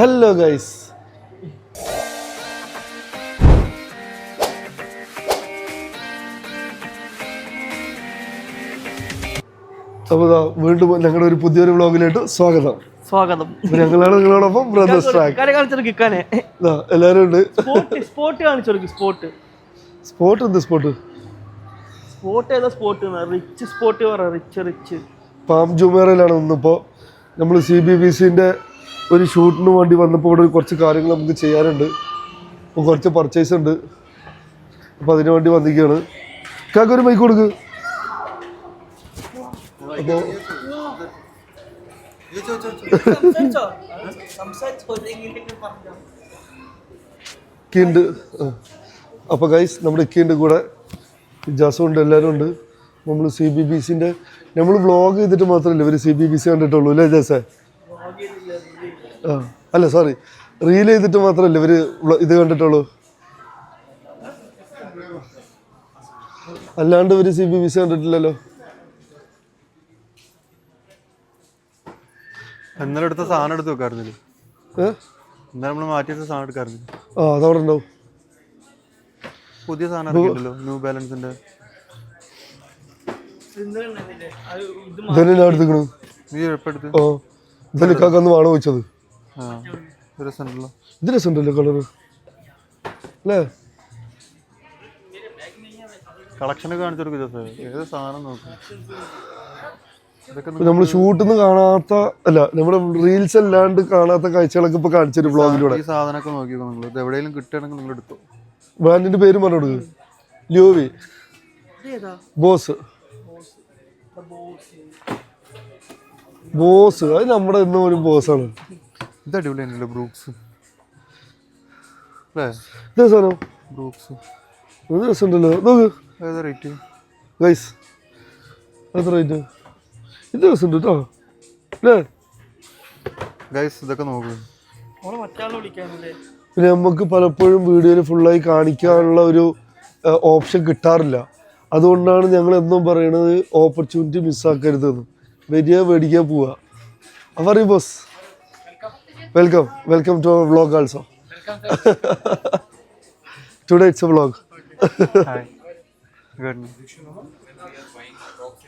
Hello guys അപ്പോൾ വീണ്ടും ഞങ്ങളുടെ ഒരു പുതിയൊരു വ്ളോഗിലോട്ട് സ്വാഗതം. സ്വാഗതം. ഞങ്ങളാണ് നിങ്ങളോടൊപ്പം ബ്രദേഴ്സ് ട്രാക്ക്. എല്ലാവരും ഉണ്ട്. സ്പോട്ട് സ്പോട്ട് കാണിച്ചെടുക്ക് സ്പോട്ട്. സ്പോട്ട് എന്ത് സ്പോട്ട്? സ്പോട്ട് ഏതാ സ്പോട്ട് റിച്ച് സ്പോട്ട് പറ റിച്ച് റിച്ച് പാം ജുമേറയിലാണ് ഇന്നിപ്പോ നമ്മൾ സി ബി ബി സിന്റെ ഒരു ഷൂട്ടിന് വേണ്ടി വന്നപ്പോൾ ഇവിടെ കുറച്ച് കാര്യങ്ങൾ നമുക്ക് ചെയ്യാനുണ്ട്. അപ്പോൾ കുറച്ച് പർച്ചേസ് ഉണ്ട്. അപ്പോൾ അതിനു വേണ്ടി വന്നിരിക്കുകയാണ്. കാക്ക ഒരു മൈക്ക് കൊടുക്ക്. അപ്പോൾ ഇക്കിയുണ്ട് അപ്പോൾ ഗൈസ് നമ്മുടെ ഇക്കിയുണ്ട് കൂടെ ജാസും ഉണ്ട് എല്ലാവരും ഉണ്ട്. നമ്മൾ സി ബി ബി സിന്റെ നമ്മൾ വ്ളോഗ് ചെയ്തിട്ട് മാത്രമല്ല ഇവർ സി ബി ബി സി കണ്ടിട്ടുള്ളൂ അല്ലേ ജാസേ? അല്ല സോറി റീൽ ചെയ്തിട്ട് മാത്രമല്ല ഇവർ ഇത് കണ്ടിട്ടുള്ളൂ? അല്ലാണ്ട് ഇവർ സി ബി ബി സി കണ്ടിട്ടില്ലല്ലോ. ഇന്നലെ എടുത്ത സാധനം എടുത്ത് വെക്കാറുന്നില്ല ഇന്നലെ നമ്മൾ മാറ്റി വെച്ച സാധനം എടുക്കാറുന്നില്ല ആ അതവിടെ ഉണ്ടാവും. പുതിയ സാധനം ഇറക്കിയിട്ടല്ലോ ന്യൂ ബാലൻസിന്റെ. ഇതെല്ലാം എടുത്തിക്കണു നീ എപ്പോൾ ഓ ഇതെല്ലാം കാക്കാന്ന് വാണോ വെച്ചത്. രസമുണ്ടല്ലോ. ഇത് രസമുണ്ടല്ലോ കളറ് അല്ലേ? കളക്ഷനൊക്കെ ഏത് സാധനം നോക്കും. നമ്മൾ ഷൂട്ടിന്ന് കാണാത്ത അല്ല നമ്മുടെ റീൽസ് അല്ലാണ്ട് കാണാത്ത കാഴ്ചകളൊക്കെ ഇപ്പൊ കാണിച്ചു ബ്ലോഗിലൂടെ ഈ സാധനമൊക്കെ നോക്കിക്കോ നിങ്ങൾ ഇത് എവിടെയെങ്കിലും കിട്ടുകയാണെങ്കിൽ നിങ്ങൾ എടുത്തു. ബ്രാൻഡിന്റെ പേര് പറഞ്ഞു ലിയോവി. ബോസ്. ബോസ്. അത് നമ്മുടെ ഇന്നും ഒരു ബോസാണ്. ഇത് അടിപൊളിയാണല്ലോ ബ്രൂക്സ്? അല്ലേ? ഇതേ സാധനം ബ്രൂക്സ്. ഇത് രസമുണ്ടല്ലോ. നോക്ക്. ഏതാ റേറ്റ് ഗൈസ് എത്ര റേറ്റ് ഇത് രസമുണ്ട് കേട്ടോ. അല്ലേ? ഗൈസ് ഇതൊക്കെ നോക്ക്. പിന്നെ നമുക്ക് പലപ്പോഴും വീഡിയോയിൽ ഫുള്ളായി കാണിക്കാനുള്ള ഒരു ഓപ്ഷൻ കിട്ടാറില്ല. അതുകൊണ്ടാണ് ഞങ്ങൾ എന്നും പറയണത് ഓപ്പർച്യൂണിറ്റി മിസ്സാക്കരുതെന്ന് വരിക മേടിക്കാൻ പോവുക. പറയും boss welcome welcome to vlog also today it's a good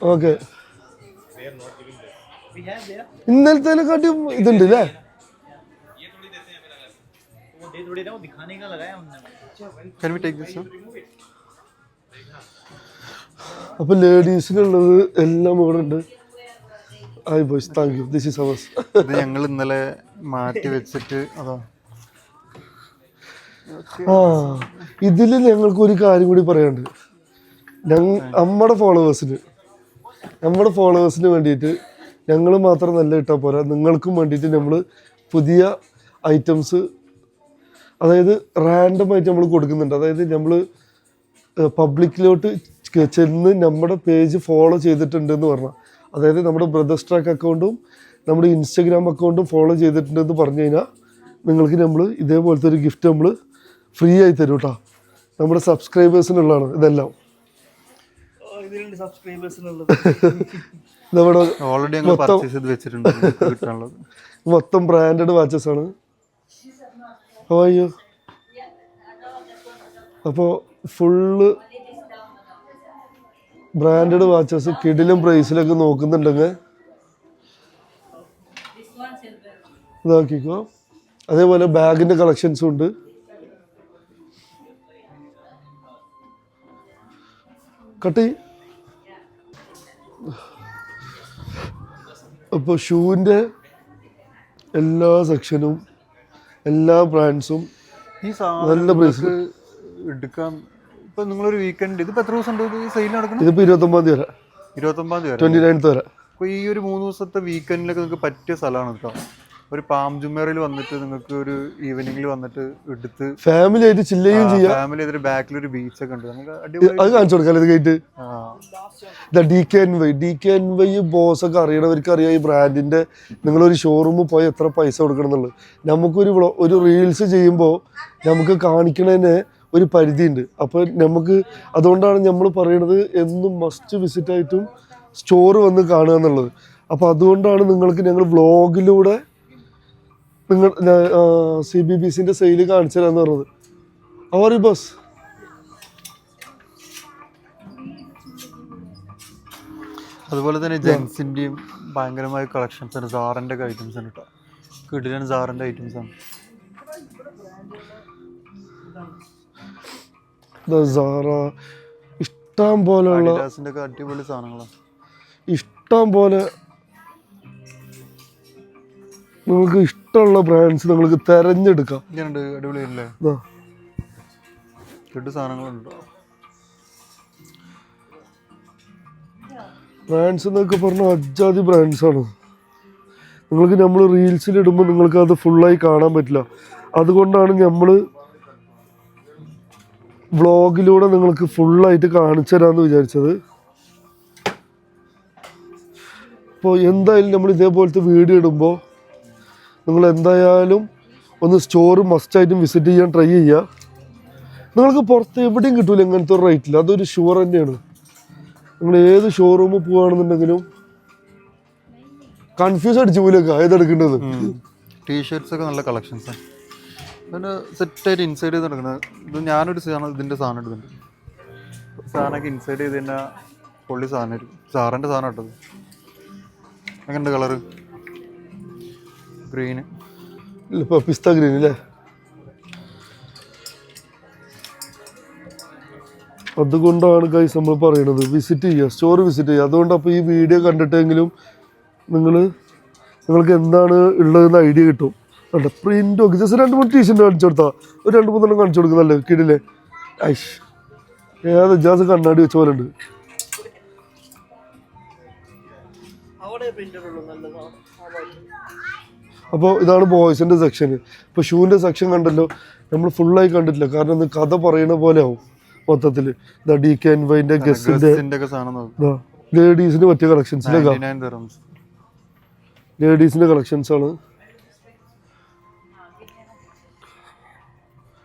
okay ഇന്നലത്തേനെക്കാട്ടിയും ഇതുണ്ട് അല്ലേ അപ്പൊ ലേഡീസിനുള്ളത് എല്ലാം ഇവിടെ ഉണ്ട് hi boys thank you this ours ഇത് ഞങ്ങൾ ഇന്നലെ മാറ്റി വെച്ചിട്ട് അതാ. ആ ഇതിൽ ഞങ്ങൾക്ക് ഒരു കാര്യം കൂടി പറയാണ്ട് ഞങ്ങ നമ്മുടെ ഫോളോവേഴ്സിന് നമ്മുടെ ഫോളോവേഴ്സിന് വേണ്ടിയിട്ട് ഞങ്ങൾ മാത്രം നല്ല ഇട്ടാൽ പോരാ. നിങ്ങൾക്കും വേണ്ടിയിട്ട് നമ്മൾ പുതിയ ഐറ്റംസ് അതായത് റാൻഡം ആയിട്ട് നമ്മൾ കൊടുക്കുന്നുണ്ട്. അതായത് നമ്മൾ പബ്ലിക്കിലോട്ട് ചെന്ന് നമ്മുടെ പേജ് ഫോളോ ചെയ്തിട്ടുണ്ടെന്ന് പറഞ്ഞാൽ അതായത് നമ്മുടെ ബ്രദർ ട്രാക്ക് അക്കൗണ്ടും നമ്മുടെ ഇൻസ്റ്റഗ്രാം അക്കൗണ്ടും ഫോളോ ചെയ്തിട്ടുണ്ടെന്ന് പറഞ്ഞു കഴിഞ്ഞാൽ നിങ്ങൾക്ക് നമ്മൾ ഇതേപോലത്തെ ഒരു ഗിഫ്റ്റ് നമ്മൾ ഫ്രീ ആയി തരും കേട്ടോ നമ്മുടെ സബ്സ്ക്രൈബേഴ്സിനുള്ളതാണ് ഇതെല്ലാം. നമ്മുടെ ഓൾറെഡി ഞങ്ങൾ പർച്ചേസ് ചെയ്ത് വെച്ചിട്ടുണ്ട് കിട്ടാനുള്ളത്. മൊത്തം ബ്രാൻഡഡ് വാച്ചസ് ആണ്. അയ്യോ. അപ്പോൾ ഫുള്ള് ബ്രാൻഡഡ് വാച്ചസ് കിടിലും പ്രൈസിലൊക്കെ നോക്കുന്നുണ്ടെങ്കിൽ ഇതാക്കിക്കോ. അതേപോലെ ബാഗിന്റെ കളക്ഷൻസും ഉണ്ട്. കട്ടി അപ്പോൾ ഷൂവിന്റെ എല്ലാ സെക്ഷനും എല്ലാ ബ്രാൻഡ്സും നല്ല പ്രൈസ് നിങ്ങൾക്ക് എടുക്കാം ഇപ്പൊ നിങ്ങളൊരു വീക്കെൻഡ് ഇതിപ്പോ എത്ര ദിവസം ഉണ്ട് സെയിൽ നടക്കുന്നത്? ഇതിപ്പോ ഇരുപത്തൊമ്പതാം തീയതി വരെ. ഇരുപത്തൊമ്പതാം തീയതി ട്വന്റി നയൻത്ത് വരെ. അപ്പൊ ഈ ഒരു മൂന്ന് ദിവസത്തെ വീക്കെൻഡിലൊക്കെ നിങ്ങൾക്ക് പറ്റിയ സ്ഥലമാണ് കേട്ടോ. ഒരു പാം ജുമേറിൽ വന്നിട്ട് നിങ്ങൾക്ക് ഒരു ഈവനിങ്ങിൽ വന്നിട്ട് എടുത്ത് ഫാമിലി ആയിട്ട് ചില്ലയും ചെയ്യാം. ഫാമിലി ഇതിൽ ബാക്കിൽ ഒരു ബീച്ച് ഒക്കെ ഉണ്ട്. നമുക്ക് അടിപൊളി അത് കാണിച്ചു കൊടുക്കാം ഇത് ഇതാ D K N Y D K N Y boss ഒക്കെ അറിയണവർക്ക് അറിയാം ഈ ബ്രാൻഡിന്റെ നിങ്ങളൊരു ഷോറൂമിൽ പോയി എത്ര പൈസ കൊടുക്കണം എന്നുള്ളത്. നമുക്കൊരു ഒരു റീൽസ് ചെയ്യുമ്പോൾ നമുക്ക് കാണിക്കണതിന് ഒരു പരിധിയുണ്ട്. അപ്പോൾ നമുക്ക് അതുകൊണ്ടാണ് നമ്മൾ പറയുന്നത് എന്നും മസ്റ്റ് വിസിറ്റ് ആയിട്ടും സ്റ്റോർ വന്ന് കാണുക എന്നുള്ളത്. അപ്പോൾ അതുകൊണ്ടാണ് നിങ്ങൾക്ക് ഞങ്ങൾ വ്ളോഗിലൂടെ നിങ്ങൾ സി ബി ബി സിന്റെ സെയിൽ കാണിച്ചു പറഞ്ഞത്. അവർ ബസ് അതുപോലെ തന്നെ ജെൻസിന്റെയും ഭയങ്കരമായ കളക്ഷൻസ് ആണ്. ഒക്കെ ഐറ്റംസ് ആണ് കേട്ടോ കിടിലൻ സാറിന്റെ ഐറ്റംസ് ആണ്. സാറ. ഇഷ്ടം പോലെയുള്ള അടിപൊളി സാധനങ്ങളാണ് ഇഷ്ടം പോലെ നിങ്ങൾക്ക് ഇഷ്ടമുള്ള ബ്രാൻഡ്സ് നിങ്ങൾക്ക് തിരഞ്ഞെടുക്കാം. അടിപൊളിയല്ലേ സാധനങ്ങളുണ്ട്. ബ്രാൻഡ്സ് എന്നൊക്കെ പറഞ്ഞാൽ അജാതി ബ്രാൻഡ്സ് ആണ്. നിങ്ങൾക്ക് നമ്മൾ റീൽസിൽ ഇടുമ്പോൾ നിങ്ങൾക്ക് അത് ഫുള്ളായി കാണാൻ പറ്റില്ല. അതുകൊണ്ടാണ് നമ്മൾ വ്ളോഗിലൂടെ നിങ്ങൾക്ക് ഫുള്ളായിട്ട് കാണിച്ചു തരാമെന്ന് വിചാരിച്ചത്. അപ്പോൾ എന്തായാലും നമ്മൾ ഇതേപോലത്തെ വീഡിയോ ഇടുമ്പോൾ നിങ്ങൾ എന്തായാലും ഒന്ന് സ്റ്റോർ മസ്റ്റായിട്ടും വിസിറ്റ് ചെയ്യാൻ ട്രൈ ചെയ്യുക നിങ്ങൾക്ക് പുറത്ത് എവിടെയും കിട്ടില്ല ഇങ്ങനത്തെ ഒരു റേറ്റിൽ അതൊരു ഷുവർ തന്നെയാണ്. നിങ്ങൾ ഏത് ഷോറൂമിൽ പോവുകയാണെന്നുണ്ടെങ്കിലും കൺഫ്യൂസ് അടിച്ചു പോലെയൊക്കെ ഏതെടുക്കേണ്ടത് ടീഷർട്സ് ഒക്കെ നല്ല കളക്ഷൻസ് സെറ്റ് സെറ്റായിട്ട് ഇൻസൈഡ് ചെയ്ത് നടക്കുന്നത് ഇത് ഞാനൊരു സാധനം ഇതിന്റെ സാധനം എടുക്കുന്നുണ്ട് സാധനമൊക്കെ ഇൻസൈഡ് ചെയ്ത് തന്നെ പൊള്ളി സാധനമായിരിക്കും സാറിന്റെ സാധനം ഇട്ടത്. എങ്ങനെയുണ്ട് കളറ് ഗ്രീന് പിസ്ത ഗ്രീൻ അല്ലേ അതുകൊണ്ടാണ് ഗൈസ് നമ്മൾ പറയണത്. വിസിറ്റ് ചെയ്യുക സ്റ്റോർ വിസിറ്റ് ചെയ്യുക. അതുകൊണ്ട് അപ്പോൾ ഈ വീഡിയോ കണ്ടിട്ടെങ്കിലും നിങ്ങൾ നിങ്ങൾക്ക് എന്താണ് ഉള്ളതെന്ന് ഐഡിയ കിട്ടും. കണ്ടോ? പ്രിന്റ് ഒക്കെ. ജസ്റ്റ് രണ്ട് മൂന്ന് ടീഷർട്ട് കാണിച്ചു കൊടുത്താൽ ഒരു രണ്ട് മൂന്നെണ്ണം കാണിച്ചു കൊടുക്കുന്നല്ലേ കിടിലേ. ഐഷ്. ഏത്? ജാസ് കണ്ണാടി വെച്ച പോലെ ഉണ്ട്. അപ്പോൾ ഇതാണ് ബോയ്സിന്റെ സെക്ഷൻ ഇപ്പോൾ ഷൂവിന്റെ സെക്ഷൻ കണ്ടല്ലോ. നമ്മൾ ഫുള്ളായി കണ്ടിട്ടില്ല. കാരണം ഇത് കഥ പറയുന്ന പോലെ ആവും മൊത്തത്തിൽ ഇതാ ഡി കെ എൻ വൈന്റെ ഗസ്റ്റിന്റെ ഡ്രസ്സിന്റെ ഒക്കെ സാധനം നോക്കും. ലേഡീസിന് പറ്റിയ തെറംസ് ലേഡീസിന്റെ കളക്ഷൻസ്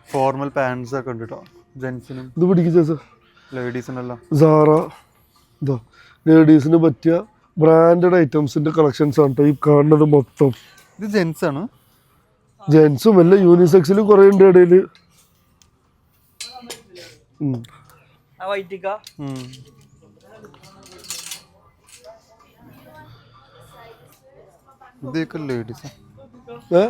ഫോർമൽ പാൻസ് ഒക്കെ ഉണ്ട് കേട്ടോ ജെൻസിനും ഇത് പിടിക്കുക സാർ ലേഡീസിനെല്ലാം സാറ ഇതാ. ലേഡീസിന് പറ്റിയ ബ്രാൻഡഡ് ഐറ്റംസിന്റെ കളക്ഷൻസ് ആണ് കേട്ടോ ഈ കാണുന്നത് മൊത്തം. ഇത് ജെൻസ് ആണ്? ജെൻസും അല്ല യൂണിസെക്സിലും കുറേ ഉണ്ട് ഇടയിൽ ഉം. ഇതൊക്കെ ലേഡീസ് ഏ?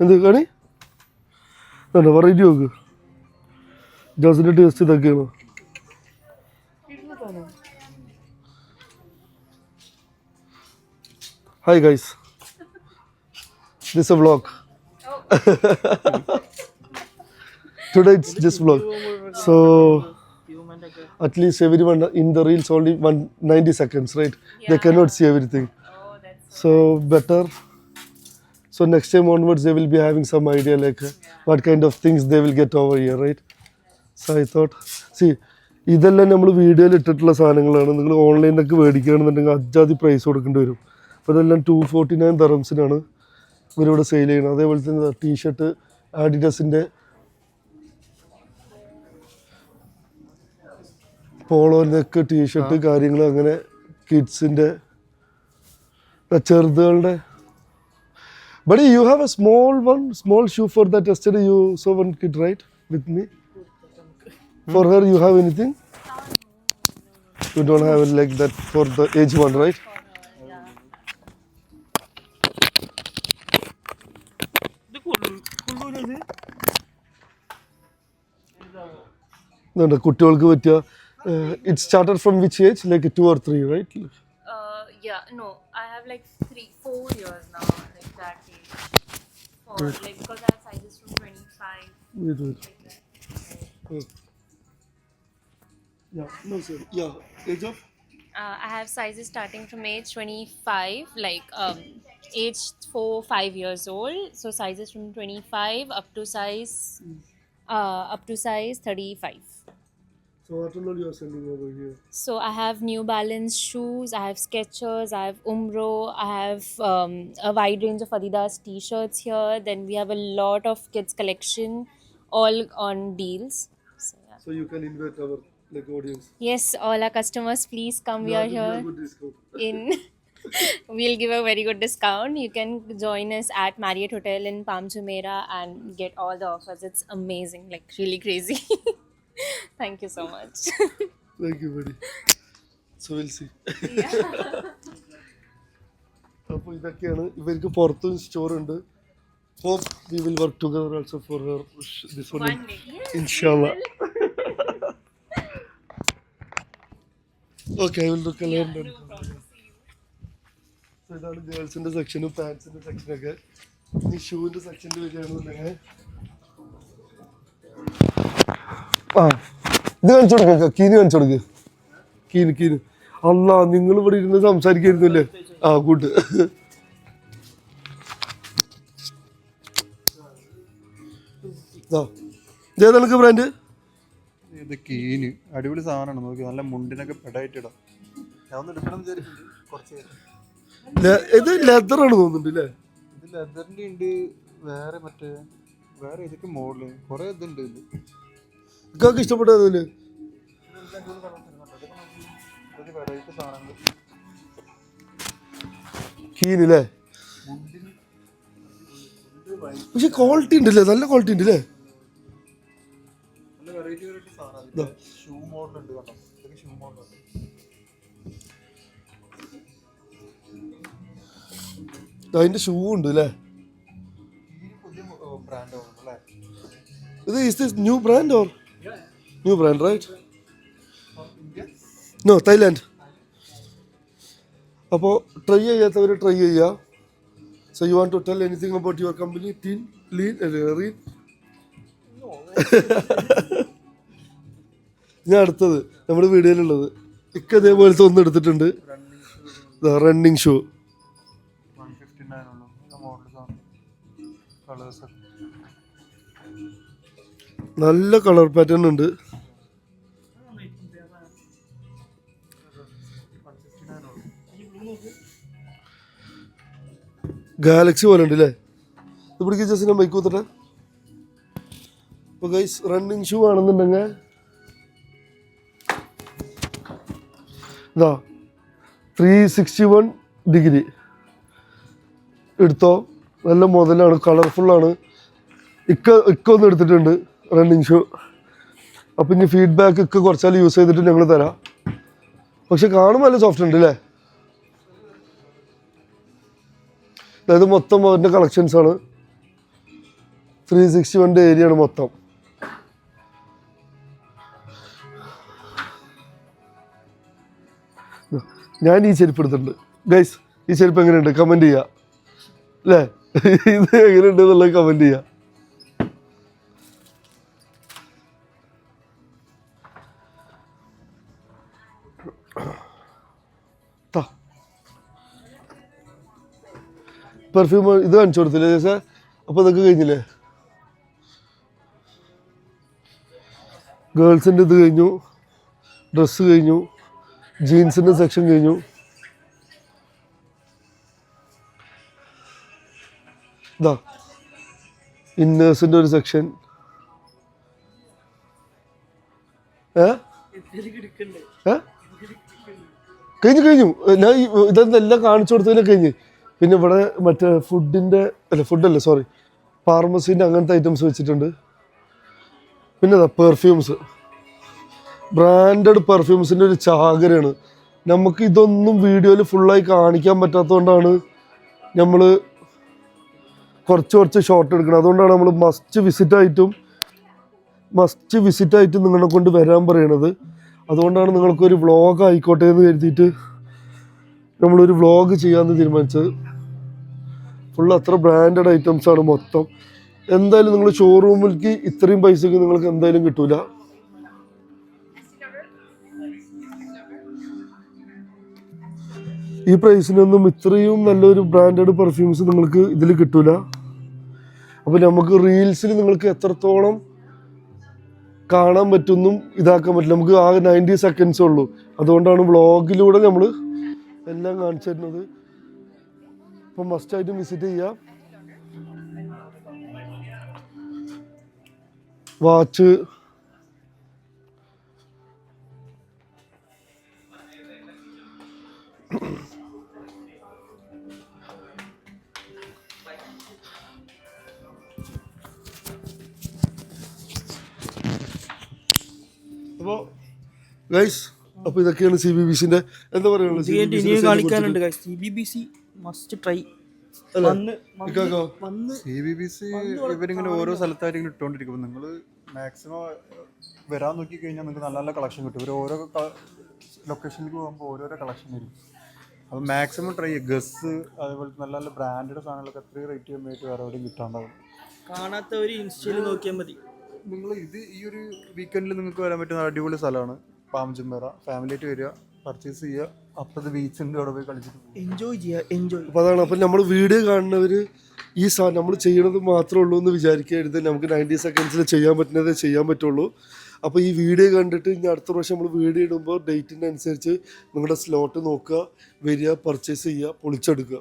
എന്ത് കാണി വെറൈറ്റി നോക്ക് ജോസിന്റെ ടേസ്റ്റ് ഇതൊക്കെയാണ് hi guys this a vlog today it's this vlog so ഹ്യൂമന്റെ ഒക്കെ at least everyone in the reels only one 90 seconds right they cannot see everything so next time onwards they will be having some idea like uh, what kind of things they will get over here right? So i thought see ഇതെല്ലാം നമ്മൾ വീഡിയോയിൽ ഇട്ടിട്ടുള്ള സാധനങ്ങളാണ്. നിങ്ങൾ ഓൺലൈനിലൊക്കെ മേടിക്കുകയാണെന്നുണ്ടെങ്കിൽ അജാതി price കൊടുക്കേണ്ടി വരും. അപ്പോൾ ഇതെല്ലാം ടു ഫോർട്ടി നയൻ തറംസിനാണ് ഇവരിവിടെ സെയിൽ ചെയ്യുന്നത്. അതേപോലെ തന്നെ ടീഷർട്ട് ആഡിഡസിന്റെ പോളോന്റെയൊക്കെ ടീഷർട്ട് കാര്യങ്ങൾ അങ്ങനെ കിഡ്സിന്റെ ചെറുതുകളുടെ but you have a small one small shoe for that tested you so one kid right with me for her you have anything you don't have like that for the age one right ഇത് കുള്ളു- കുള്ളൂരത് ഇതുണ്ട് കുട്ടികൾക്ക് പറ്റിയ it started from which age like two or three right Uh, yeah, no, I have like three, four years now, like. For like because I have sizes from twenty five. Yeah, no, sir. Yeah, age of Uh, I have sizes starting from age twenty five, like um, age four, five years old. So sizes from twenty five up to size, uh, up to size thirty five. So what all you are selling over here? So I have New Balance shoes, I have Skechers, I have Umbro, I have um, a wide range of Adidas t-shirts here. Then we have a lot of kids collection, all on deals. So yeah. So you can invite our like audience. Yes, all our customers, please come. We are here in we'll give a very good discount. You can join us at Marriott Hotel in Palm Jumeirah and get all the offers. It's amazing, like really crazy. Thank you so much. Thank you very so will see അപ്പോൾ ഇതൊക്കെയാണ്. ഇവർക്ക് പുറത്തും store ഉണ്ട്. Hope we will work together also for her this one ഇൻഷാല്ല okay I will look align ഇതാണ് ഗേൾസിന്റെ സെക്ഷനും പാൻസിന്റെ സെക്ഷനൊക്കെ ഇനി ഷൂവിന്റെ സെക്ഷനിൽ വരികയാണെന്നുണ്ടെങ്കിൽ. ആ. ഇത് കാണിച്ചു കൊടുക്ക കീന് കാണിച്ചു കൊടുക്ക. കീന് കീന്. അല്ല നിങ്ങൾ ഇവിടെ ഇരുന്ന് സംസാരിക്കായിരുന്നല്ലേ? ആ കൂട്ട്. ഇതേതാ നിനക്ക് ബ്രാൻഡ് ഇത് കീന്. അടിപൊളി സാധനമാണ്. നോക്കി നല്ല മുണ്ടിനൊക്കെ പെടായിട്ടിടാം. ഞാൻ ഒന്ന് എടുക്കണം കുറച്ച്. ഇത് ലെതറാണ് തോന്നുന്നുണ്ട് അല്ലേ ഇത് ലെതറിന്റെ ഉണ്ട്. വേറെ മറ്റേ വേറെ ഇതൊക്കെ മോഡൽ? കുറെ ഇതുണ്ട് ഇതിൽ. ഒരു വെറൈറ്റി സാധനങ്ങൾ കീനല്ലേ പക്ഷെ ക്വാളിറ്റി ഉണ്ടല്ലേ? നല്ല ക്വാളിറ്റി ഉണ്ടല്ലേ? അതിന്റെ ഷൂ ഉണ്ട് അല്ലേ ഇത് is this new brand or new brand, right? No Thailand അപ്പോൾ ട്രൈ ചെയ്യാത്തവർ ട്രൈ ചെയ്യുക so you want to tell anything about your company tin lean reign ഞാൻ അടുത്തത് നമ്മുടെ വീഡിയോയിലുള്ളത്. ഇക്ക ഇതേപോലത്തെ ഒന്ന് എടുത്തിട്ടുണ്ട്. റണ്ണിങ് ഷൂ നല്ല കളർ പാറ്റേൺ ഉണ്ട്. ഗാലക്സി പോലെ ഉണ്ട് അല്ലേ ഇവിടേക്ക് ജസ്റ്റ് ഞാൻ ബൈക്ക് കൂത്തട്ടെ. അപ്പോൾ ഗൈസ് റണ്ണിങ് ഷൂ ആണെന്നുണ്ടെങ്കിൽ ഇതാ ത്രീ സിക്സ്റ്റി വൺ ഡിഗ്രി എടുത്തോ നല്ല മുതലാണ് കളർഫുള്ളാണ് ഇക്ക ഇക്ക ഒന്ന് എടുത്തിട്ടുണ്ട് റണ്ണിങ് ഷൂ അപ്പം ഇനി ഫീഡ്ബാക്ക് ഇക്ക കുറച്ചാൽ യൂസ് ചെയ്തിട്ട് ഞങ്ങൾ തരാം. പക്ഷെ കാണുമ്പോൾ നല്ല സോഫ്റ്റ് ഉണ്ട് അല്ലേ അതായത് മൊത്തം അവരുടെ കളക്ഷൻസ് ആണ്. ത്രീ സിക്സ്റ്റി വണ്ടെ ഏരിയ ആണ് മൊത്തം. ഞാൻ ഈ ചെരുപ്പ് എടുത്തിട്ടുണ്ട്. ഗൈസ് ഈ ചെരുപ്പ് എങ്ങനെയുണ്ട്? കമന്റ് ചെയ്യുക. അല്ലേ? ഇത് എങ്ങനെയുണ്ട് എന്നുള്ളത് കമന്റ് ചെയ്യുക. പെർഫ്യൂം ഇത് കാണിച്ചു കൊടുത്തില്ലേ ചേച്ചാ അപ്പോൾ ഇതൊക്കെ കഴിഞ്ഞില്ലേ? ഗേൾസിന്റെ ഇത് കഴിഞ്ഞു. ഡ്രസ്സ് കഴിഞ്ഞു. ജീൻസിന്റെ സെക്ഷൻ കഴിഞ്ഞു. ഇതാ. ഇന്നേഴ്സിന്റെ ഒരു സെക്ഷൻ. ഏ? കഴിഞ്ഞു കഴിഞ്ഞു. ഞാൻ ഇതെല്ലാം കാണിച്ചു കൊടുത്തതിനെ കഴിഞ്ഞ്. പിന്നെ ഇവിടെ മറ്റേ ഫുഡിന്റെ അല്ല ഫുഡല്ല സോറി ഫാർമസീന്റെ അങ്ങനത്തെ ഐറ്റംസ് വെച്ചിട്ടുണ്ട്. പിന്നെ അതാ പെർഫ്യൂംസ് ബ്രാൻഡഡ് പെർഫ്യൂംസിന്റെ ഒരു ചാകരയാണ്. നമുക്ക് ഇതൊന്നും വീഡിയോയിൽ ഫുള്ളായി കാണിക്കാൻ പറ്റാത്തതുകൊണ്ടാണ് നമ്മൾ കുറച്ച് കുറച്ച് ഷോർട്ട് എടുക്കണം അതുകൊണ്ടാണ് നമ്മൾ മസ്റ്റ് വിസിറ്റ് ആയിട്ടും മസ്റ്റ് വിസിറ്റ് ആയിട്ടും നിങ്ങളെ കൊണ്ട് വരാൻ പറയണത്. അതുകൊണ്ടാണ് നിങ്ങൾക്കൊരു വ്ളോഗ് ആയിക്കോട്ടെ എന്ന് കരുതിയിട്ട് നമ്മളൊരു വ്ളോഗ് ചെയ്യാമെന്ന് തീരുമാനിച്ചത്. ഫുൾ അത്ര ബ്രാൻഡഡ് ഐറ്റംസ് ആണ് മൊത്തം. എന്തായാലും നിങ്ങൾ ഷോറൂമിലേക്ക് ഇത്രയും പൈസക്ക് നിങ്ങൾക്ക് എന്തായാലും കിട്ടൂല. ഈ പ്രൈസിനൊന്നും ഇത്രയും നല്ലൊരു ബ്രാൻഡഡ് പെർഫ്യൂംസ് നിങ്ങൾക്ക് ഇതിൽ കിട്ടൂല. അപ്പോൾ നമുക്ക് റീൽസിൽ നിങ്ങൾക്ക് എത്രത്തോളം കാണാൻ പറ്റുന്നും ഇതാക്കാൻ പറ്റില്ല. നമുക്ക് ആകെ നയന്റി സെക്കൻഡ്സ് ഉള്ളൂ. അതുകൊണ്ടാണ് വ്ളോഗിലൂടെ നമ്മൾ എല്ലാം കാണിച്ചു തരുന്നത്. അപ്പോൾ മസ്റ്റായിട്ടും വിസിറ്റ് ചെയ്യുക വാച്ച്. അപ്പോൾ ഗൈസ് അപ്പോൾ ഇതൊക്കെയാണ് സി ബി ബി സിന്റെ എന്താ പറയുക മസ്റ്റ് ട്രൈ ഇവരിങ്ങനെ ഓരോ സ്ഥലത്തായിട്ട് ഇങ്ങനെ ഇട്ടോണ്ടിരിക്കും. നിങ്ങൾ മാക്സിമം വരാൻ നോക്കി കഴിഞ്ഞാൽ നിങ്ങൾക്ക് നല്ല നല്ല കളക്ഷൻ കിട്ടും. ഇവർ ഓരോ ലൊക്കേഷനിലേക്ക് പോകുമ്പോൾ ഓരോരോ കളക്ഷൻ വരും. അപ്പോൾ മാക്സിമം ട്രൈ ചെയ്യുക ഗസ് അതേപോലെ നല്ല നല്ല ബ്രാൻഡഡ് സാധനങ്ങളൊക്കെ എത്ര റേറ്റ് ചെയ്യുമ്പോഴേക്ക് വേറെ എവിടെയും കിട്ടാണ്ടാവും. കാണാത്തവര് ഇൻസ്റ്റയിൽ നോക്കിയാൽ മതി. നിങ്ങൾ ഇത് ഈ ഒരു വീക്കെൻഡിൽ നിങ്ങൾക്ക് വരാൻ പറ്റുന്ന അടിപൊളി സ്ഥലമാണ്. പാമ്പുംപേറ ഫാമിലി ആയിട്ട് വരിക. പർച്ചേസ് ചെയ്യുക. അപ്പത് ബീച്ചിന്റെ അവിടെ പോയി കളിച്ചിട്ട് പോകും. എൻജോയ് ചെയ്യുക എൻജോയ് അപ്പോൾ അതാണ് അപ്പം നമ്മൾ വീഡിയോ കാണുന്നവർ ഈ സാ നമ്മൾ ചെയ്യണത് മാത്രമേ ഉള്ളൂ എന്ന് വിചാരിക്കരുത്. നമുക്ക് നയന്റി സെക്കൻഡ്സിൽ ചെയ്യാൻ പറ്റുന്നത് ചെയ്യാൻ പറ്റുള്ളൂ. അപ്പോൾ ഈ വീഡിയോ കണ്ടിട്ട് ഇനി അടുത്ത പ്രാവശ്യം നമ്മൾ വീഡിയോ ഇടുമ്പോൾ ഡേറ്റിന്റെ അനുസരിച്ച് നിങ്ങളുടെ സ്ലോട്ട് നോക്കുക വരിക പർച്ചേസ് ചെയ്യുക പൊളിച്ചെടുക്കുക.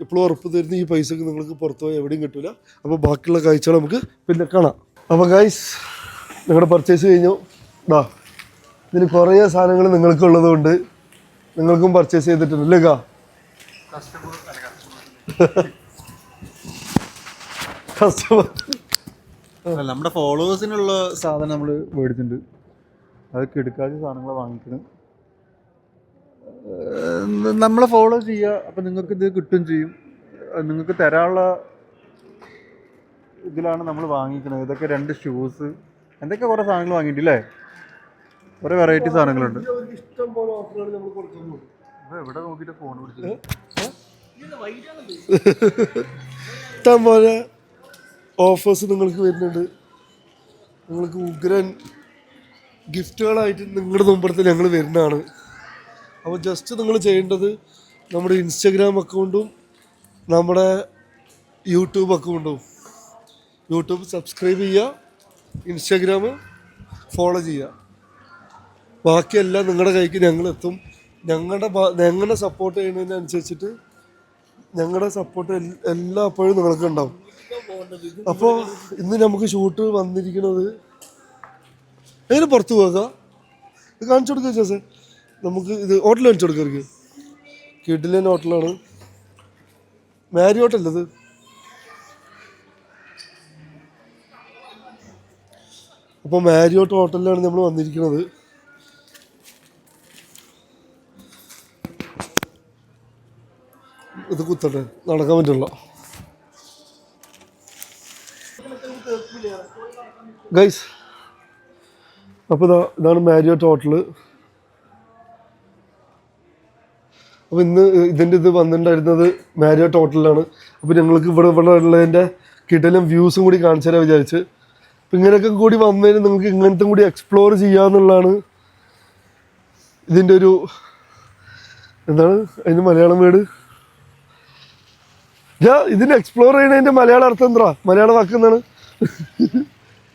എപ്പോഴും ഉറപ്പ് തരുന്ന ഈ പൈസക്ക് നിങ്ങൾക്ക് പുറത്തു പോയി എവിടെയും കിട്ടില്ല അപ്പോൾ ബാക്കിയുള്ള കാഴ്ചകൾ നമുക്ക് പിന്നെ കാണാം. അപ്പോൾ ഗൈസ് നിങ്ങളുടെ പർച്ചേസ് കഴിഞ്ഞു. ദാ. ഇതിൽ കുറേ സാധനങ്ങൾ നിങ്ങൾക്കുള്ളത് കൊണ്ട് നിങ്ങൾക്കും പർച്ചേസ് ചെയ്തിട്ടുണ്ട് അല്ലേ കസ്റ്റമർ നമ്മുടെ ഫോളോവേഴ്സിനുള്ള സാധനം നമ്മൾ മേടിച്ചിട്ടുണ്ട്. അതൊക്കെ എടുക്കാതെ സാധനങ്ങൾ വാങ്ങിക്കണം. നമ്മളെ ഫോളോ ചെയ്യുക അപ്പം നിങ്ങൾക്ക് ഇത് കിട്ടും ചെയ്യും. നിങ്ങൾക്ക് തരാനുള്ള ഇതിലാണ് നമ്മൾ വാങ്ങിക്കുന്നത് ഇതൊക്കെ രണ്ട് ഷൂസ് എന്തൊക്കെ കുറേ സാധനങ്ങൾ വാങ്ങിയിട്ടില്ലേ? കുറേ വെറൈറ്റി സാധനങ്ങളുണ്ട്. ഇഷ്ടം പോലെ ഓഫറുകൾ നമ്മൾ കൊടുക്കുന്നു എവിടെ നോക്കിയിട്ട് ഫോൺ പിടിച്ചത് ഇഷ്ടം പോലെ ഓഫേഴ്സ് നിങ്ങൾക്ക് വരുന്നുണ്ട്. നിങ്ങൾക്ക് ഉഗ്രൻ ഗിഫ്റ്റുകളായിട്ട് നിങ്ങളുടെ മുമ്പടുത്ത് ഞങ്ങൾ വരുന്നതാണ്. അപ്പോൾ ജസ്റ്റ് നിങ്ങൾ ചെയ്യേണ്ടത് നമ്മുടെ ഇൻസ്റ്റഗ്രാം അക്കൗണ്ടും നമ്മുടെ യൂട്യൂബ് അക്കൗണ്ടും യൂട്യൂബ് സബ്സ്ക്രൈബ് ചെയ്യുക ഇൻസ്റ്റഗ്രാം ഫോളോ ചെയ്യുക. ബാക്കിയെല്ലാം നിങ്ങളുടെ കൈക്ക് ഞങ്ങളെത്തും. ഞങ്ങളുടെ ഞങ്ങളെ സപ്പോർട്ട് ചെയ്യുന്നതിനനുസരിച്ചിട്ട് ഞങ്ങളുടെ സപ്പോർട്ട് എല്ലാ അപ്പോഴും നിങ്ങൾക്ക് ഉണ്ടാവും അപ്പോൾ ഇന്ന് നമുക്ക് ഷൂട്ട് വന്നിരിക്കുന്നത് അതിന് പുറത്ത് പോകാം? ഇത് കാണിച്ചു കൊടുക്കുക ചേച്ചേ നമുക്ക് ഇത് ഹോട്ടൽ കാണിച്ചു കൊടുക്കുക കിഡിലൻ ഹോട്ടലാണ്. മാരി ഹോട്ടലത് അപ്പോൾ മാരിയോട്ട് ഹോട്ടലിലാണ് നമ്മൾ വന്നിരിക്കുന്നത് ഇത് കുത്തട്ടെ. നടക്കാൻ പറ്റുള്ള ഗൈസ് അപ്പോൾ ഇതാ ഇതാണ് മാരിയോട്ട് ടോട്ടൽ അപ്പോൾ ഇന്ന് ഇതിന്റെ ഇത് വന്നിട്ടുണ്ടായിരുന്നത് മാരിയോട്ട് ഹോട്ടലിലാണ് അപ്പോൾ ഞങ്ങൾക്ക് ഇവിടെ ഇവിടെ ഉള്ളതിന്റെ കിട്ടലും വ്യൂസും കൂടി കാണിച്ചു തരാൻ വിചാരിച്ച്. അപ്പം ഇങ്ങനെയൊക്കെ കൂടി വന്നതിന് നിങ്ങൾക്ക് ഇങ്ങനത്തെ കൂടി എക്സ്പ്ലോർ ചെയ്യാന്നുള്ളതാണ് ഇതിന്റെ ഒരു എന്താണ്? അതിന് മലയാളം ഞാൻ ഇതിന് എക്സ്പ്ലോർ ചെയ്യണതിന്റെ മലയാള അർത്ഥം എന്താ? മലയാള വാക്ക് എന്താണ്?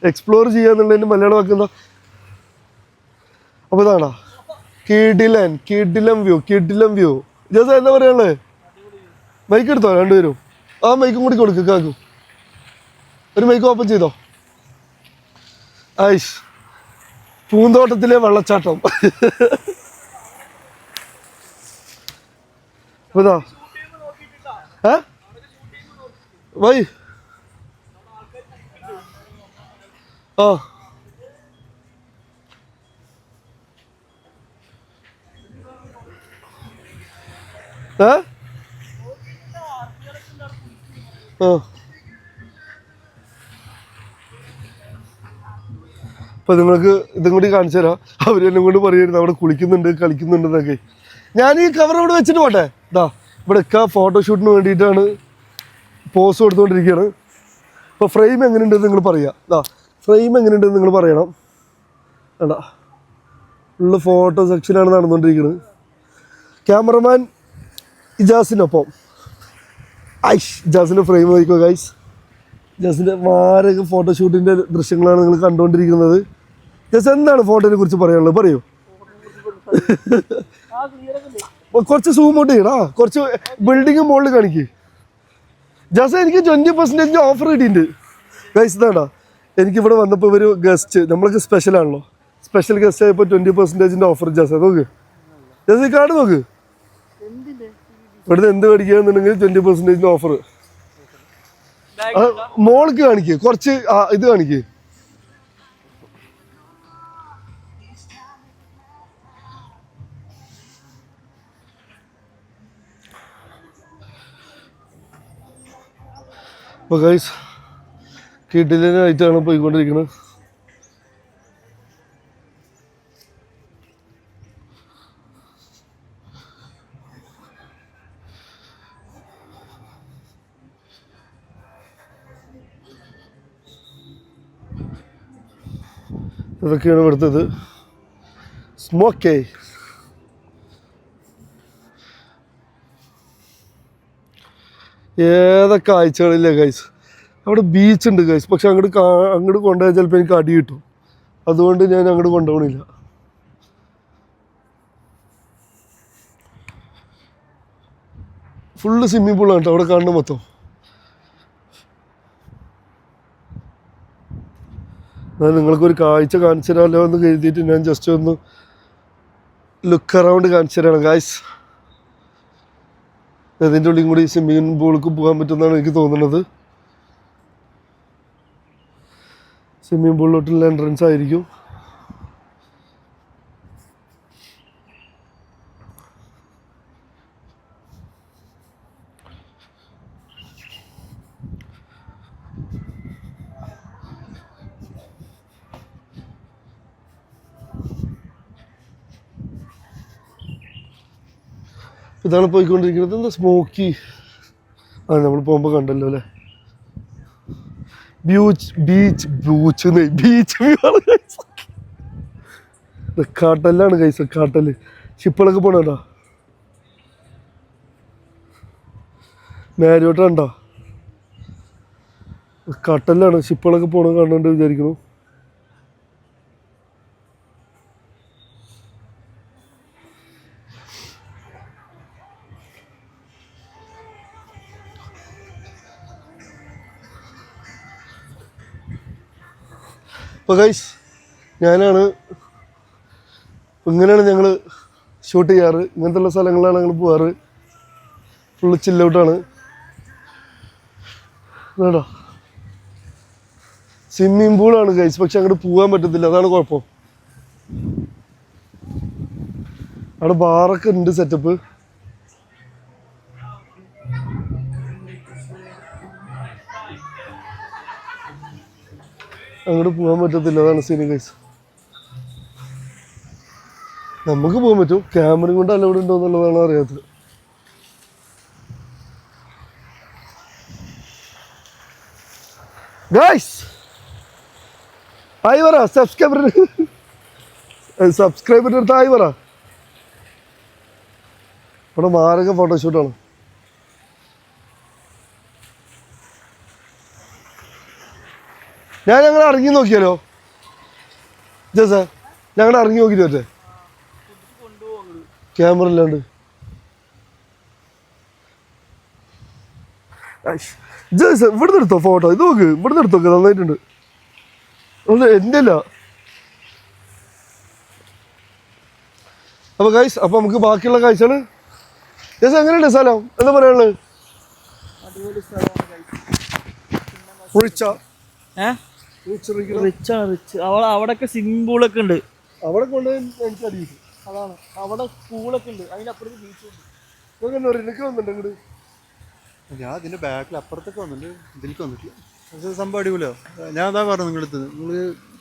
എക്സ്പ്ലോർ ചെയ്യാന്നുള്ളതിന്റെ മലയാള വാക്ക് എന്താ? അപ്പോൾ ഇതാണോ? കിഡിലൻ കിഡിലം വ്യൂ കിഡിലം വ്യൂ ജോസ എന്താ പറയാനുള്ളത് മൈക്ക് എടുത്തോ രണ്ടുപേരും? ആ മൈക്കും കൂടി കൊടുക്ക് കാക്കു. ഒരു മൈക്ക് ഓപ്പൺ ചെയ്തോ? ഐഷ് പൂന്തോട്ടത്തിലെ വെള്ളച്ചാട്ടം. അപ്പൊ ഇതാ. ഏ? വൈ. ആ. ഏ? നിങ്ങൾക്ക് ഇതും കൂടി കാണിച്ചു തരാം. അവർ എന്നെ കൊണ്ട് പറയുന്നത് അവിടെ കുളിക്കുന്നുണ്ട് കളിക്കുന്നുണ്ട് എന്നൊക്കെ. ഞാൻ ഈ കവർ അവിടെ വെച്ചിട്ട് പോട്ടെ. ഇതാ ഇവിടെ ഫോട്ടോഷൂട്ടിന് വേണ്ടിയിട്ടാണ് പോസ് കൊടുത്തുകൊണ്ടിരിക്കുകയാണ് അപ്പോൾ ഫ്രെയിം എങ്ങനെയുണ്ടെന്ന് നിങ്ങൾ പറയുക ഇതാ ഫ്രെയിം എങ്ങനെയുണ്ടെന്ന് നിങ്ങൾ പറയണം. വേണ്ട ഫുള്ള് ഫോട്ടോ സെക്ഷനാണ് നടന്നുകൊണ്ടിരിക്കുന്നത് ക്യാമറമാൻ ഇജാസിനൊപ്പം. ഐഷ് ഇജാസിന്റെ ഫ്രെയിം നോക്കിക്കോ ഗൈസ് ജസിന്റെ മാരക ഫോട്ടോഷൂട്ടിന്റെ ദൃശ്യങ്ങളാണ് നിങ്ങൾ കണ്ടുകൊണ്ടിരിക്കുന്നത്. ജസ് എന്താണ് ഫോട്ടോനെ കുറിച്ച് പറയാനുള്ളത്? പറയൂ. കുറച്ച് സൂം ഔട്ട് ചെയ്യടാ കുറച്ച് ബിൽഡിംഗ് മുകളിൽ കാണിക്ക്. ജസ എനിക്ക് ട്വന്റി പെർസെന്റേജ് ഓഫർ കിട്ടിയിട്ടുണ്ട്. ഗൈസ് എനിക്ക് ഇവിടെ വന്നപ്പോൾ ഒരു ഗസ്റ്റ് നമ്മളൊക്കെ സ്പെഷ്യൽ ആണല്ലോ. സ്പെഷ്യൽ ഗസ്റ്റ് ആയപ്പോൾ ട്വന്റി പെർസെന്റേജിന്റെ ഓഫർ ജസ നോക്ക്. ജസ ഈ കാർഡ് നോക്ക്. ഇവിടുന്ന് എന്ത് മേടിക്കുകയാണെന്നുണ്ടെങ്കിൽ ട്വന്റി പെർസെന്റേജിന്റെ ഓഫർ മോൾക്ക് കാണിക്കുക കുറച്ച് ഇത് കാണിക്ക്. അപ്പോൾ ഗൈസ് കിഡിലിനായിട്ടാണ് പോയിക്കൊണ്ടിരിക്കുന്നത് ഇതൊക്കെയാണ് ഇവിടുത്തത്. സ്മോക്കേ ഏതൊക്കെ ആഴ്ചകളില്ലേ ഗൈസ് അവിടെ ബീച്ച് ഉണ്ട് ഗൈസ് പക്ഷെ അങ്ങോട്ട് അങ്ങോട്ട് കൊണ്ടുപോയാൽ ചിലപ്പോൾ എനിക്ക് അടി കിട്ടും. അതുകൊണ്ട് ഞാൻ അങ്ങോട്ട് കൊണ്ടുപോകണില്ല ഫുള്ള് സ്വിമ്മിംഗ് പൂളാണ് കേട്ടോ അവിടെ കാണുന്ന മൊത്തം. ഞാൻ നിങ്ങൾക്കൊരു കാഴ്ച കാണിച്ചു തരാമല്ലോ എന്ന് കരുതിയിട്ട് ഞാൻ ജസ്റ്റ് ഒന്ന് ലുക്ക് അറൗണ്ട് കാണിച്ചു തരാണ്. ഗായ്സ് അതിന്റെ ഉള്ളിൽ കൂടി സ്വിമ്മിംഗ് പൂളിലേക്ക് പോകാൻ പറ്റുമെന്നാണ് എനിക്ക് തോന്നുന്നത്. സ്വിമ്മിംഗ് പൂളിലോട്ടുള്ള എൻട്രൻസ് ആയിരിക്കും. ഇതാണ് പോയിക്കൊണ്ടിരിക്കുന്നത്. എന്താ സ്മോക്കി? ആ നമ്മൾ പോകുമ്പോൾ കണ്ടല്ലോ അല്ലേ? ബീച്ച് ബീച്ച് ബ്യൂച്ച് ബീച്ച് കാട്ടല്ലാണ് കൈസ കാട്ടൽ. ഷിപ്പുകളൊക്കെ പോണോ മാരിയോട്ടുണ്ടോ കട്ടലാണ് ഷിപ്പുകളൊക്കെ പോണ കാണുന്നുണ്ട് വിചാരിക്കുന്നു. അപ്പോൾ ഗൈസ് ഞാനാണ്. ഇങ്ങനെയാണ് ഞങ്ങൾ ഷൂട്ട് ചെയ്യാറ്. ഇങ്ങനത്തെ സ്ഥലങ്ങളിലാണ് ഞങ്ങൾ പോവാറ്. ഫുള്ള് ചില്ലൗട്ടാണ് വേണ്ടോ സ്വിമ്മിംഗ് പൂളാണ് ഗൈസ് പക്ഷെ അങ്ങോട്ട് പോകാൻ പറ്റത്തില്ല. അതാണ് കുഴപ്പം. അവിടെ ബാറൊക്കെ ഉണ്ട് സെറ്റപ്പ് അങ്ങോട്ട് പോകാൻ പറ്റത്തില്ല. അതാണ് സീനി ഗൈസ് നമുക്ക് പോകാൻ പറ്റും. ക്യാമറയും കൊണ്ട് അലൗഡ് ഉണ്ടോ എന്നുള്ളതാണ് അറിയാത്തത്. ഗൈസ് ആയി പറ സബ്സ്ക്രൈബർ സബ്സ്ക്രൈബറിന്റെ അടുത്ത് ആയി പറ. ഇവിടെ മാരക ഫോട്ടോഷൂട്ടാണ് ഞാൻ ഞങ്ങൾ ഇറങ്ങി നോക്കിയാലോ? ജസ ഞങ്ങൾ ഇറങ്ങി നോക്കിട്ട് പറ്റേ ക്യാമറ ഇല്ലാണ്ട്. ജസ ഇവിടുന്ന് എടുത്തോ ഫോട്ടോ? ഇത് നോക്ക് ഇവിടുന്ന് എടുത്തോ നന്നായിട്ടുണ്ട്. അത് എന്റെ അല്ല അപ്പോൾ കാഴ്ച അപ്പോൾ നമുക്ക് ബാക്കിയുള്ള കാഴ്ചയാണ് ജസ എങ്ങനെയുണ്ട് സ്ഥലം? എന്താ പറയാനുള്ളത്? സ്ഥലമാണ് guys. റിച്ച റിച്ച് ആണ് റിച്ച് അവിടെ അവിടെയൊക്കെ സ്വിമ്മിംഗ് പൂളൊക്കെ ഉണ്ട്. അവിടെ കൊണ്ട് എനിക്ക് അടിയിട്ടു അതാണ്. അവിടെ പൂളൊക്കെ ഉണ്ട്. വന്നിട്ടുണ്ട് ഞാൻ ഇതിന്റെ ബാക്കിൽ അപ്പുറത്തൊക്കെ വന്നിട്ടുണ്ട് ഇതിലേക്ക് വന്നിട്ടില്ല. പക്ഷേ സംഭവം അടിപൊളിയോ. ഞാൻ അതാ പറഞ്ഞു നിങ്ങളടുത്ത് നിങ്ങൾ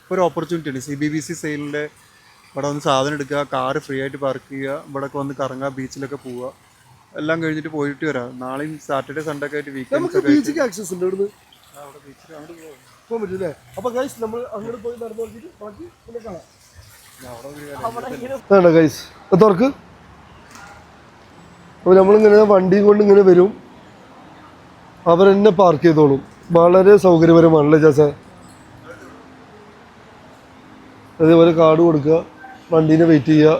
ഇപ്പൊ ഒരു ഓപ്പർച്യൂണിറ്റി ഉണ്ട്. സി ബി ബി സി സെയിലിന്റെ ഇവിടെ വന്ന് സാധനം എടുക്കുക കാറ് ഫ്രീ ആയിട്ട് പാർക്ക് ചെയ്യുക ഇവിടെയൊക്കെ വന്ന് കറങ്ങുക ബീച്ചിലൊക്കെ പോവുക. എല്ലാം കഴിഞ്ഞിട്ട് പോയിട്ട് വരാം. നാളെയും സാറ്റർഡേ സൺഡേ ഒക്കെ ആയിട്ട് വീക്കെൻഡ്സ് ബീച്ചിലേക്ക് ബീച്ചിക്ക് ആക്സസ് ഉണ്ട് അവിടെ ബീച്ചിൽ അങ്ങോട്ട് പോകാം പോകാൻ പറ്റും അല്ലേ അപ്പൊ ഗൈസ് നമ്മൾ അങ്ങോട്ട് പോയി നടന്നു നോക്കിയിട്ട് ബാക്കി പിന്നെ കാണാം. ഗൈസ് തുറക്ക്. അപ്പൊ നമ്മളിങ്ങനെ വണ്ടിയും കൊണ്ട് ഇങ്ങനെ വരും. അവരെന്നെ പാർക്ക് ചെയ്തോളും. വളരെ സൗകര്യപരമാണല്ലേ ചാച്ച അതേപോലെ കാർഡ് കൊടുക്കുക വണ്ടീനെ വെയിറ്റ് ചെയ്യുക.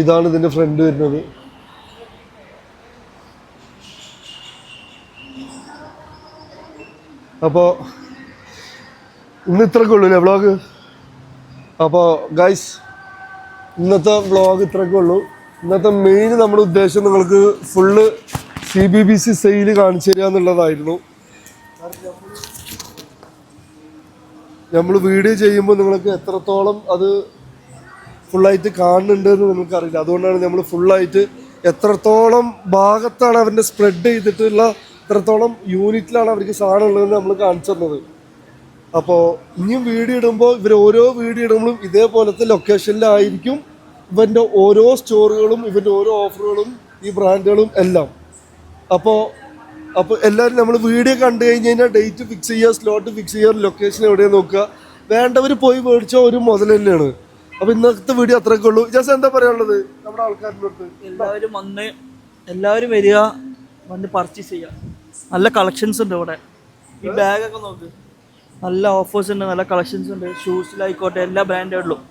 ഇതാണ് ഇതിന്റെ ഫ്രണ്ട് വരുന്നത്. അപ്പോൾ ഇന്ന് ഇത്രയൊക്കെ ഉള്ളൂ അല്ലേ വ്ളോഗ് അപ്പോൾ ഗൈസ് ഇന്നത്തെ വ്ളോഗ് ഇത്രയൊക്കെ ഉള്ളൂ. ഇന്നത്തെ മെയിൻ നമ്മുടെ ഉദ്ദേശം നിങ്ങൾക്ക് full C B B C sale കാണിച്ചു തരിക എന്നുള്ളതായിരുന്നു. നമ്മൾ വീഡിയോ ചെയ്യുമ്പോൾ നിങ്ങൾക്ക് എത്രത്തോളം അത് ഫുള്ളായിട്ട് കാണുന്നുണ്ട് എന്ന് നമുക്കറിയില്ല. അതുകൊണ്ടാണ് നമ്മൾ ഫുള്ളായിട്ട് എത്രത്തോളം ഭാഗത്താണ് അവന്റെ സ്പ്രെഡ് ചെയ്തിട്ടുള്ള എത്രത്തോളം യൂണിറ്റിലാണ് അവർക്ക് സാധനം ഉള്ളതെന്ന് നമ്മൾ കാണിച്ചു തന്നത്. അപ്പോൾ ഇനിയും വീഡിയോ ഇടുമ്പോൾ ഇവർ ഓരോ വീഡിയോ ഇടുമ്പോഴും ഇതേപോലത്തെ ലൊക്കേഷനിലായിരിക്കും ഇവന്റെ ഓരോ സ്റ്റോറുകളും ഇവന്റെ ഓരോ ഓഫറുകളും ഈ ബ്രാൻഡുകളും എല്ലാം. അപ്പോൾ അപ്പോൾ എല്ലാവരും നമ്മൾ വീഡിയോ കണ്ടു കഴിഞ്ഞ് കഴിഞ്ഞാൽ ഡേറ്റ് ഫിക്സ് ചെയ്യുക സ്ലോട്ട് ഫിക്സ് ചെയ്യുക ലൊക്കേഷൻ എവിടെയാണ് നോക്കുക. വേണ്ടവർ പോയി മേടിച്ച ഒരു മുതൽ തന്നെയാണ്. അപ്പൊ ഇന്നത്തെ വീഡിയോ അത്രയൊക്കെ ഉള്ളൂ. ജാസ് എന്താ പറയാനുള്ളത്? നമ്മുടെ ആൾക്കാരുടെ എല്ലാവരും വന്ന് എല്ലാവരും വരിക. വന്ന് പർച്ചേസ് ചെയ്യാം. നല്ല കളക്ഷൻസ് ഉണ്ട് ഇവിടെ. ഈ ബാഗൊക്കെ നോക്ക്. നല്ല ഓഫേഴ്സ് ഉണ്ട് നല്ല കളക്ഷൻസ് ഉണ്ട്. ഷൂസിലായിക്കോട്ടെ എല്ലാ ബ്രാൻഡുകളിലും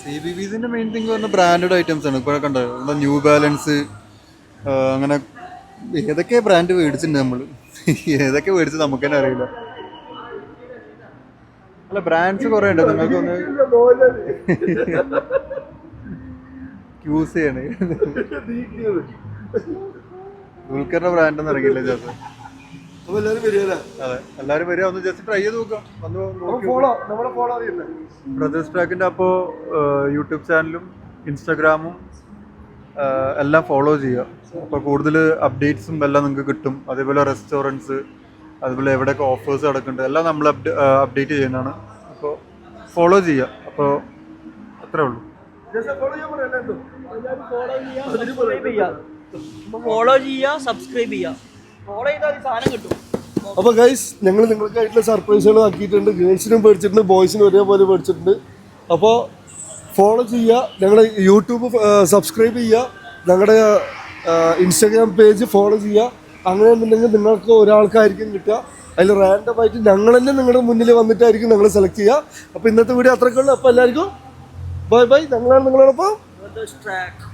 സി ബി ബിസിന്റെ മെയിൻ തിങ് പറഞ്ഞ ബ്രാൻഡഡ് ഐറ്റംസ് ആണ്. ഇപ്പോഴൊക്കെ കണ്ടോ ഇവിടെ ന്യൂ ബാലൻസ് അങ്ങനെ ഏതൊക്കെ ബ്രാൻഡ് മേടിച്ചിട്ടുണ്ട് നമ്മൾ ഏതൊക്കെ മേടിച്ച് നമുക്ക് തന്നെ അറിയില്ല. അല്ല ബ്രാൻഡ്സ് കുറേ ഉണ്ട്. നിങ്ങൾക്കൊന്ന് യൂസ് ചെയ്യണേ. ദുൽഖറിന്റെ ബ്രാൻഡ് ഒന്നും ഇറങ്ങിയില്ല എല്ലാവരും വരികയല്ലേ അതെ വരിക. ഒന്ന് ജസ്റ്റ് ട്രൈ ചെയ്ത് നോക്കാം. വന്ന് ഫോളോ നമ്മളെ ഫോളോ ബ്രദേഴ്സ് അപ്പോൾ യൂട്യൂബ് ചാനലും ഇൻസ്റ്റാഗ്രാമും എല്ലാം ഫോളോ ചെയ്യുക. അപ്പോൾ കൂടുതൽ അപ്ഡേറ്റ്സും എല്ലാം നിങ്ങൾക്ക് കിട്ടും. അതേപോലെ റെസ്റ്റോറന്റ്സ് അതുപോലെ എവിടെയൊക്കെ ഓഫേഴ്സ് കിടക്കുന്നുണ്ട് എല്ലാം നമ്മൾ അപ്ഡേറ്റ് ചെയ്യുന്നതാണ്. അപ്പോൾ ഫോളോ ചെയ്യുക. അപ്പോൾ അത്രേ ഉള്ളൂ. ഫോളോ ചെയ്യുക സബ്സ്ക്രൈബ് ചെയ്യുക ഫോളോ ചെയ്താൽ സാധനം കിട്ടും. അപ്പോൾ ഗൈസ് ഞങ്ങൾ നിങ്ങൾക്കായിട്ടുള്ള സർപ്രൈസുകൾ ആക്കിയിട്ടുണ്ട്. ഗേൾസിനും മേടിച്ചിട്ടുണ്ട് ബോയ്സിനും ഒരേപോലെ മേടിച്ചിട്ടുണ്ട് അപ്പോൾ ഫോളോ ചെയ്യുക. ഞങ്ങളുടെ യൂട്യൂബ് സബ്സ്ക്രൈബ് ചെയ്യുക. ഞങ്ങളുടെ ഇൻസ്റ്റാഗ്രാം പേജ് ഫോളോ ചെയ്യുക. അങ്ങനെ എന്നുണ്ടെങ്കിൽ നിങ്ങൾക്ക് ഒരാൾക്കായിരിക്കും കിട്ടുക. അതിൽ റാൻഡമായിട്ട് ഞങ്ങൾ തന്നെ നിങ്ങളുടെ മുന്നിൽ വന്നിട്ടായിരിക്കും ഞങ്ങൾ സെലക്ട് ചെയ്യുക. അപ്പോൾ ഇന്നത്തെ വീഡിയോ അത്രയ്ക്കുള്ളൂ. അപ്പോൾ എല്ലാവർക്കും ബൈ ബൈ ഞങ്ങളാണ് നിങ്ങളോടൊപ്പം ട്രാക്ക്